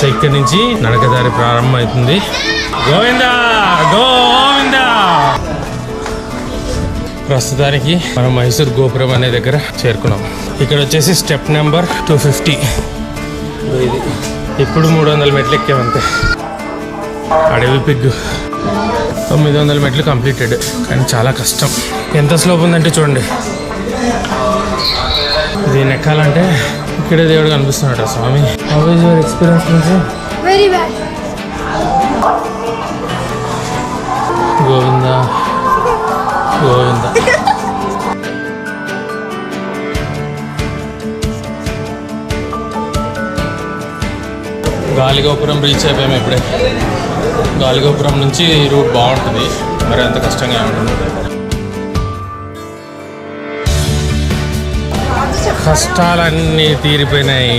So ఇక్కడి నుంచి నడకదారి ప్రారంభం అవుతుంది గోవింద! ప్రస్తుతానికి మనం మైసూర్ గోపురం అనే దగ్గర చేరుకున్నాం. ఇక్కడ వచ్చేసి స్టెప్ నెంబర్ టూ ఫిఫ్టీ. ఇది ఇప్పుడు మూడు వందల మెట్లు ఎక్కామంతే. అడవి పిగ్గు. తొమ్మిది వందల మెట్లు కంప్లీటెడ్ కానీ చాలా కష్టం. ఎంత స్లోప్ ఉందంటే చూడండి. దీన్ని ఎక్కాలంటే ఇక్కడే దేవుడు కనిపిస్తున్నాడు స్వామి. హౌ ఇస్ యువర్ ఎక్స్పీరియన్స్ నుంచి Very bad. Govinda Govinda. Galigopuram reach అయిపోయాము ఇప్పుడే. గాలిగోపురం నుంచి రూట్ బాగుంటుంది. మరి అంత కష్టంగా ఉంటుంది కష్టాలన్నీ తీరిపోయినాయి.